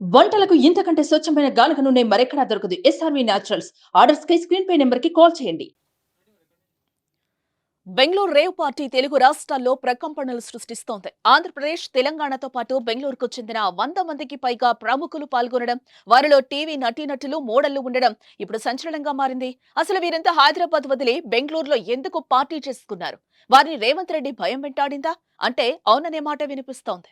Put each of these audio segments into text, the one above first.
వంటలకు ఇంతకంటే స్వచ్ఛమైన గానుగ నూనె మరెక్కడా దొరకదు. ఎస్ఆర్వి న్యాచురల్స్ ఆర్డర్స్ కై స్క్రీన్ పే నెంబర్కి కాల్ చేయండి. బెంగళూరు రేవ్ పార్టీ తెలుగు రాష్ట్రాల్లో ప్రకంపనలు సృష్టిస్తోంది. ఆంధ్రప్రదేశ్ తెలంగాణతో పాటు బెంగళూరుకు చెందిన వంద మందికి పైగా ప్రముఖులు పాల్గొనడం వారిలో టీవీ నటీనటులు మోడళ్ళు ఉండడం ఇప్పుడు సంచలనంగా మారింది. అసలు వీరంతా హైదరాబాద్ వదిలి బెంగళూరులో ఎందుకు పార్టీ చేసుకున్నారు? వారిని రేవంత్ రెడ్డి భయం వెంటాడిందా? అంటే అవుననే మాట వినిపిస్తోంది.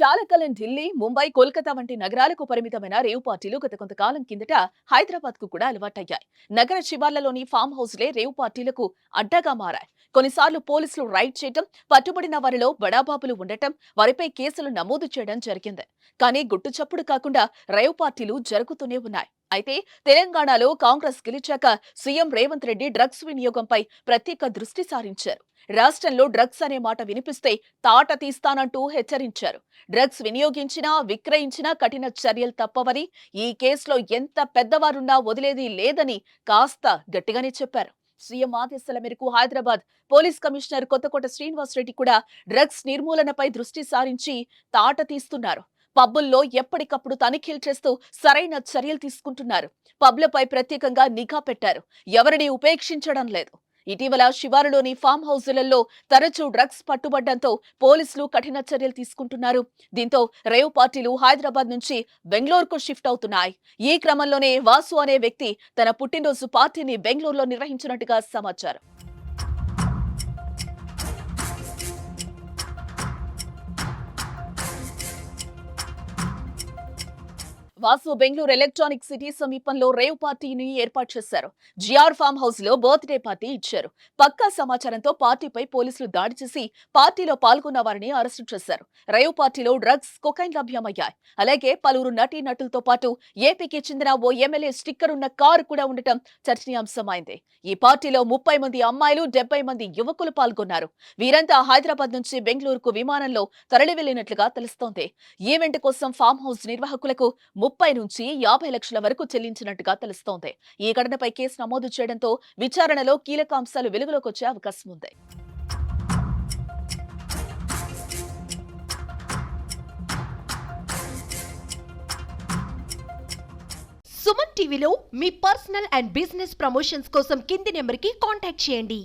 చాలా కాలం ఢిల్లీ ముంబై కోల్కతా వంటి నగరాలకు పరిమితమైన రేవ్ పార్టీలు గత కొంతకాలం కిందట హైదరాబాద్కు కూడా అలవాటయ్యాయి. నగర శివార్లలోని ఫామ్ హౌస్లే రేవ్ పార్టీలకు అడ్డగా మారాయి. కొన్నిసార్లు పోలీసులు రైడ్ చేయటం పట్టుబడిన వారిలో బడాబాబులు ఉండటం వారిపై కేసులు నమోదు చేయడం జరిగింది. కానీ గుట్టుచప్పుడు కాకుండా రేవ్ పార్టీలు జరుగుతూనే ఉన్నాయి. అయితే తెలంగాణలో కాంగ్రెస్ గెలిచాక సీఎం రేవంత్ రెడ్డి డ్రగ్స్ వినియోగంపై ప్రత్యేక దృష్టి సారించారు. రాష్ట్రంలో డ్రగ్స్ అనే మాట వినిపిస్తే తాట తీస్తానంటూ హెచ్చరించారు. డ్రగ్స్ వినియోగించినా విక్రయించినా కఠిన చర్యలు తప్పవని ఈ కేసులో ఎంత పెద్దవారున్నా వదిలేది లేదని కాస్త గట్టిగానే చెప్పారు. సీఎం ఆదేశాల మేరకు హైదరాబాద్ పోలీస్ కమిషనర్ కొత్తకోట శ్రీనివాస్ రెడ్డి కూడా డ్రగ్స్ నిర్మూలనపై దృష్టి సారించి తాట తీస్తున్నారు. పబ్బుల్లో ఎప్పటికప్పుడు తనిఖీలు చేస్తూ సరైన చర్యలు తీసుకుంటున్నారు. పబ్లపై ప్రత్యేకంగా నిఘా పెట్టారు. ఎవరిని ఉపేక్షించడం లేదు. ఇటీవల శివారులోని ఫామ్ హౌజులలో తరచూ డ్రగ్స్ పట్టుబడ్డంతో పోలీసులు కఠిన చర్యలు తీసుకుంటున్నారు. దీంతో రేవ్ పార్టీలు హైదరాబాద్ నుంచి బెంగళూరుకు షిఫ్ట్ అవుతున్నాయి. ఈ క్రమంలోనే వాసు అనే వ్యక్తి తన పుట్టినరోజు పార్టీని బెంగళూరులో నిర్వహించినట్టుగా సమాచారం. వాసు బెంగళూరు ఎలక్ట్రానిక్ సిటీ సమీపంలో రేవ్ పార్టీని ఏర్పాటు చేశారు. జిఆర్ ఫామ్ హౌస్లో బర్త్డే పార్టీ ఇచ్చారు. పక్కా సమాచారంతో పార్టీపై పోలీసులు దాడి చేసి పార్టీలో పాల్గొన్న వారిని అరెస్టు చేశారు. రేవ్ పార్టీలో డ్రగ్స్ కొకైన్ లభ్యమయ్యాయి. అలాగే పలువురు నటీ నటులతో పాటు ఏపీకి చెందిన ఓ ఎమ్మెల్యే స్టిక్కర్ ఉన్న కారు కూడా ఉండటం చర్చనీయాంశమైంది. ఈ పార్టీలో ముప్పై మంది అమ్మాయిలు డెబ్బై మంది యువకులు పాల్గొన్నారు. వీరంతా హైదరాబాద్ నుంచి బెంగళూరుకు విమానంలో తరలి వెళ్ళినట్లుగా తెలుస్తోంది. ఈవెంట్ కోసం ఫామ్ హౌస్ నిర్వాహకులకు ముప్పై నుంచి యాభై లక్షల వరకు చెల్లించినట్టుగా తెలుస్తోంది. ఈ ఘటనపై కేసు నమోదు చేయడంతో విచారణలో కీలక అంశాలు వెలుగులోకి వచ్చే అవకాశం ఉంది. సుమన్ టీవీలో మీ పర్సనల్ అండ్ బిజినెస్ ప్రమోషన్స్ కోసం కింది నెంబర్కి కాంటాక్ట్ చేయండి.